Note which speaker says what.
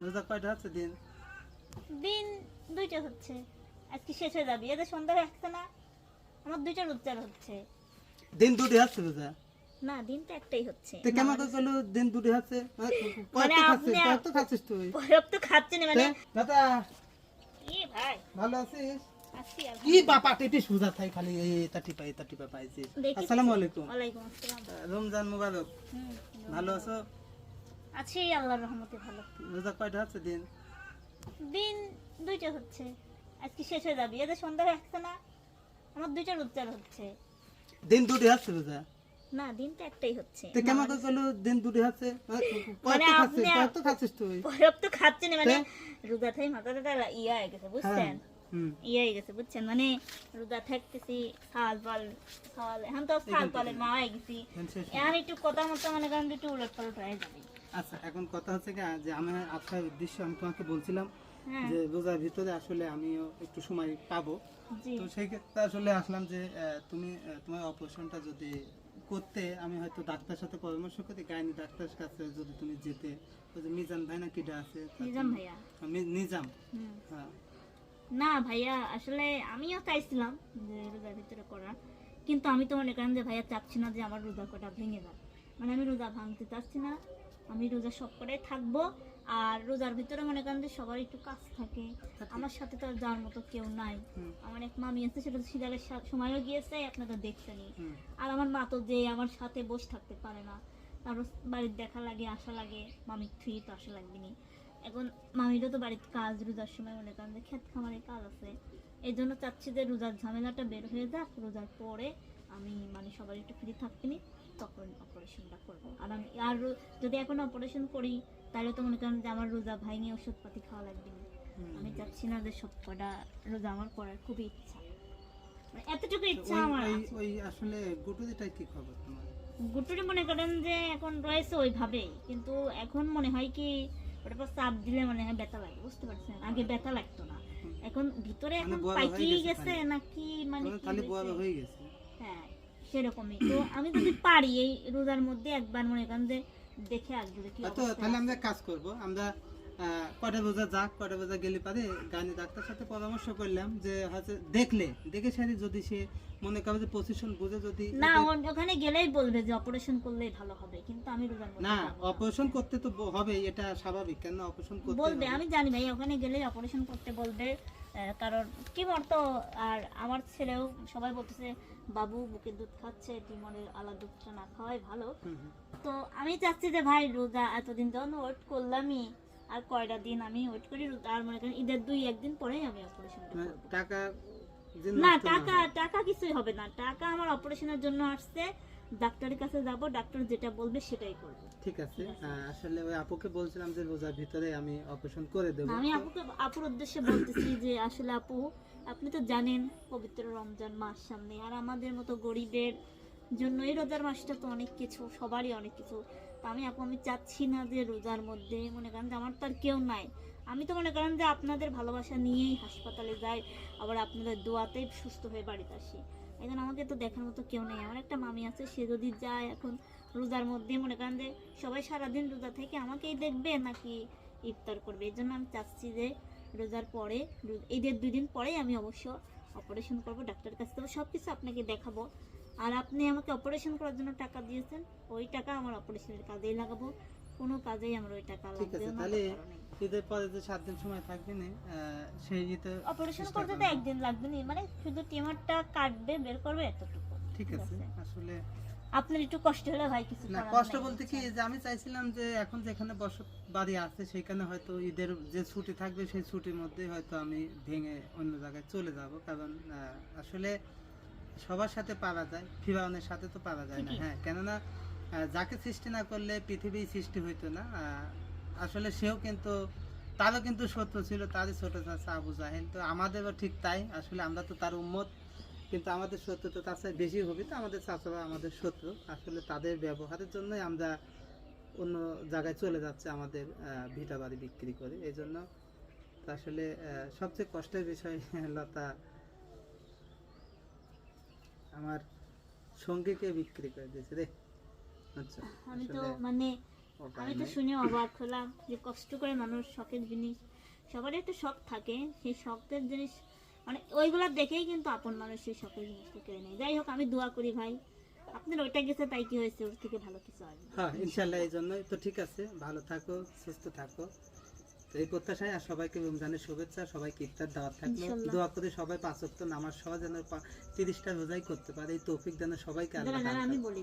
Speaker 1: রোজা কয়টা হচ্ছে দিন?
Speaker 2: দিন দুইটা হচ্ছে। আজকে শেষ হয়ে যাবে। এদের সন্ধ্যা না আমার দুইটা হচ্ছে।
Speaker 1: দিন দুটি হচ্ছে রোজা?
Speaker 2: না দিন তো একটাই হচ্ছে।
Speaker 1: তো করল? দিন দুটি হচ্ছে?
Speaker 2: মানে
Speaker 1: কয়েকটা খাচ্ছিস
Speaker 2: আপনি-
Speaker 1: কয়েকটা খাচ্ছিস তুই।
Speaker 2: খাচ্ছে না মানে
Speaker 1: দাদা।
Speaker 2: এ ভাই।
Speaker 1: ভালো আছিস? কি বাপা টিপি সুজা থাই খালি এই এটা টিপা এটা টিপা পাইছি আসসালামু আলাইকুম।
Speaker 2: ওয়ালাইকুম আসসালাম।
Speaker 1: রমজান মুবারক। ভালো আছো?
Speaker 2: আছি আল্লাহর রহমতে ভালো।
Speaker 1: রোজা কয়টা হচ্ছে দিন?
Speaker 2: দিন দুইটা হচ্ছে। আজকে শেষ হয়ে যাবে। এদের সন্ধ্যা আসছে না আমার দুইটা রোজগার হচ্ছে।
Speaker 1: দিন দুটি হচ্ছে রোজা?
Speaker 2: না দিন তো একটাই হচ্ছে।
Speaker 1: তো কেমন করে করল দিন দুটি হচ্ছে? কয়েকটা খাচ্ছিস
Speaker 2: আপনি-
Speaker 1: কয়েকটা খাচ্ছিস তুই।
Speaker 2: বরফ তো খাচ্ছে না মানে রোজা থেকে মাথাটা ইয়া হয়ে গেছে বুঝছেন?
Speaker 1: হুম।
Speaker 2: ইয়ে হয়ে গেছে বুঝছেন? মানে রোজা থাকতেছি সাল পাল সাল এখন তো সাল পালের মা হয়ে গেছি।
Speaker 1: এখন
Speaker 2: একটু কথা মতো মনে করেন যে একটু উলট পালট হয়ে যাবে।
Speaker 1: আচ্ছা এখন কথা হচ্ছে কি যে আমার আসার উদ্দেশ্য আমি তোমাকে বলছিলাম
Speaker 2: হ্যাঁ।
Speaker 1: যে রোজার ভিতরে আসলে আমিও একটু সময় পাবো। তো সেই ক্ষেত্রে আসলে আসলাম যে তুমি তোমার অপারেশনটা যদি করতে আমি হয়তো ডাক্তার সাথে পরামর্শ করি গাইনি ডাক্তারের কাছে যদি তুমি যেতে ওই যে মিজান ভাই না কিটা আছে
Speaker 2: নিজাম ভাইয়া।
Speaker 1: নিজাম। হ্যাঁ।
Speaker 2: না ভাইয়া আসলে আমিও চাইছিলাম যে রোজার ভিতরে করা কিন্তু আমি তো মনে করেন যে ভাইয়া চাচ্ছি না যে আমার রোজা কটা ভেঙে যাক। মানে আমি রোজা ভাঙতে চাচ্ছি না আমি রোজা সব কটাই থাকব আর রোজার ভিতরে মনে করেন যে সবার একটু কাজ থাকে। আমার সাথে তো আর যাওয়ার মতো কেউ নাই। আমার এক মামি আছে সেটা সিরিয়ালের সময়ও গিয়েছে আপনারা দেখছেনই।
Speaker 1: হুম।
Speaker 2: আর আমার মা তো যে আমার সাথে বসে থাকতে পারে না। তারপর বাড়ির দেখা লাগে আসা লাগে মামি থুই তো আসা লাগবে নি। এখন মামিরও তো বাড়ির কাজ রোজার সময় মনে করেন যে ক্ষেত খামারের কাজ আছে। এই জন্য চাচ্ছি যে রোজার ঝামেলাটা বের হয়ে যাক রোজার পরে আমি মানে সবাই একটু ফ্রি থাকতেনি তখন অপারেশনটা করব। আর আমি আর যদি এখন অপারেশন করি তাহলে তো মনে করেন যে আমার রোজা ভাঙে ওষুধপাতি খাওয়া লাগবে না। আমি চাচ্ছি না যে সব কটা রোজা আমার করার খুবই ইচ্ছা। মানে এতটুকু ইচ্ছা আমার
Speaker 1: ওই- আসলে কি খবর তোমার?
Speaker 2: গুটুরি মনে করেন যে এখন রয়েছে ওইভাবেই কিন্তু এখন মনে হয় কি ওটা চাপ দিলে মনে হয় ব্যথা লাগে বুঝতে পারছেন? আগে ব্যথা লাগতো না। এখন ভিতরে এখন
Speaker 1: হয়ে
Speaker 2: পাইকেই
Speaker 1: গেছে
Speaker 2: নাকি মানে
Speaker 1: খালি হয়ে গেছে।
Speaker 2: হ্যাঁ সেরকমই। তো আমি যদি পারি এই রোজার মধ্যে একবার মনে করেন যে দেখে আসব অবস্থা
Speaker 1: তাহলে আমরা কাজ করব। আমরা কটা বোঝা যাক কটা বোঝা গেলে পারে গানি ডাক্তার সাথে পরামর্শ করলাম যে হচ্ছে দেখলে দেখে সারি যদি সে মনে করে যে পজিশন বুঝে যদি
Speaker 2: না ওখানে গেলেই বলবে যে অপারেশন করলেই ভালো হবে কিন্তু আমি রোজার
Speaker 1: না অপারেশন করতে তো হবে এটা স্বাভাবিক কেন অপারেশন করতে
Speaker 2: বলবে আমি জানি ভাই ওখানে গেলেই অপারেশন করতে বলবে কারণ টিমর তো আর আমার ছেলেও সবাই বলতেছে বাবু বুকের দুধ খাচ্ছে টিমরের আলাদা দুধটা না খাওয়াই ভালো। তো আমি চাচ্ছি যে ভাই রোজা এতদিন যখন ওয়েট করলামই আর কয়টা দিন আমি ওয়েট করি আর মনে করেন ঈদের দুই একদিন পরেই আমি অপারেশনটা
Speaker 1: টাকা
Speaker 2: না টাকা টাকা কিছুই হবে না। টাকা আমার অপারেশনের জন্য আসছে ডাক্তারের কাছে যাব ডাক্তার যেটা বলবে সেটাই করব।
Speaker 1: ঠিক আছে। আসলে ওই আপুকে বলছিলাম যে রোজার ভিতরে আমি অপারেশন করে দেবো।
Speaker 2: আমি আপুকে আপুর উদ্দেশ্যে বলতেছি যে আসলে আপু আপনি তো জানেন পবিত্র রমজান মাস সামনে আর আমাদের মতো গরিবের জন্য এই রোজার মাসটা তো অনেক কিছু, সবারই অনেক কিছু। তো আমি আপু, আমি চাচ্ছি না যে রোজার মধ্যে, মনে করেন যে আমার তো আর কেউ নাই। আমি তো মনে করেন যে আপনাদের ভালোবাসা নিয়েই হাসপাতালে যাই, আবার আপনাদের দোয়াতেই সুস্থ হয়ে বাড়িতে আসি। এখন আমাকে তো দেখার মতো কেউ নেই। আমার একটা মামি আছে, সে যদি যায় এখন রোজার মধ্যে, মনে করেন যে সবাই সারাদিন রোজা থেকে আমাকেই দেখবে নাকি ইফতার করবে? এই জন্য আমি চাচ্ছি যে রোজার পরে ঈদের দুই দিন পরেই আমি অবশ্য অপারেশন করব, ডাক্তারের কাছে যাব সব কিছু আপনাকে দেখাবো। আর আপনি আমাকে অপারেশন করার জন্য টাকা দিয়েছেন ওই টাকা আমার অপারেশনের কাজেই লাগাবো। কোনো কাজেই আমার ওই টাকা
Speaker 1: ঠিক
Speaker 2: লাগবে
Speaker 1: আছে
Speaker 2: না
Speaker 1: তাহলে ঈদের পরে যে সাত দিন সময় থাকবে না আহ, সেই ঈদে
Speaker 2: অপারেশন
Speaker 1: চেষ্টা
Speaker 2: করতে তো। একদিন লাগবে না মানে শুধু টিমারটা কাটবে বের করবে এতটুকু।
Speaker 1: ঠিক আছে আসলে
Speaker 2: আপনার একটু কষ্ট হলে ভাই কিছু
Speaker 1: না
Speaker 2: করার
Speaker 1: কষ্ট
Speaker 2: নাই।
Speaker 1: বলতে কি যে আমি চাইছিলাম যে এখন যেখানে বসত বাড়ি আছে সেখানে হয়তো ঈদের যে ছুটি থাকবে সেই ছুটির মধ্যে হয়তো আমি ভেঙে অন্য জায়গায় চলে যাব। কারণ আহ, আসলে সবার সাথে পারা যায় ফিরাউনের সাথে তো পারা যায় না হ্যাঁ কেননা যাকে সৃষ্টি না করলে পৃথিবী সৃষ্টি হইতো না আসলে সেও কিন্তু তারও কিন্তু শত্রু ছিল তারই ছোট চাষা আবু জাহেল তো আমাদেরও ঠিক তাই আসলে আমরা তো তার উম্মত কিন্তু আমাদের শত্রু তো তার বেশি হবে তো আমাদের চাচারা আমাদের শত্রু আসলে তাদের ব্যবহারের জন্যই আমরা অন্য জায়গায় চলে যাচ্ছে আমাদের ভিটা বাড়ি বিক্রি করে এই জন্য আসলে সবচেয়ে কষ্টের বিষয় লতা আমার সঙ্গীকে বিক্রি করে দিয়েছে রে? আচ্ছা
Speaker 2: আমি তো মানে আমি তো শুনে অবাক হলাম যে কষ্ট করে মানুষ শখের জিনিস সবারই একটা শখ থাকে সেই শখের জিনিস মানে ওইগুলা দেখেই কিন্তু আপন মানুষ সেই শখের জিনিসটা কেড়ে নেয়। যাই হোক আমি দোয়া করি ভাই। আপনার ওইটা গেছে তাই কি হয়েছে? ওর থেকে ভালো কিছু আসবে
Speaker 1: হ্যাঁ ইনশাল্লাহ এই জন্যই। তো ঠিক আছে ভালো থাকো সুস্থ থাকো। তো এই প্রত্যাশায় আর সবাইকে রমজানের শুভেচ্ছা সবাইকে ইফতার দাওয়াত থাকল। দোয়া করে সবাই পাঁচ ওয়াক্ত নামাজ সহ যেন তিরিশটা রোজাই করতে পারে এই তৌফিক যেন সবাইকে আল্লাহ
Speaker 2: আমি। বলি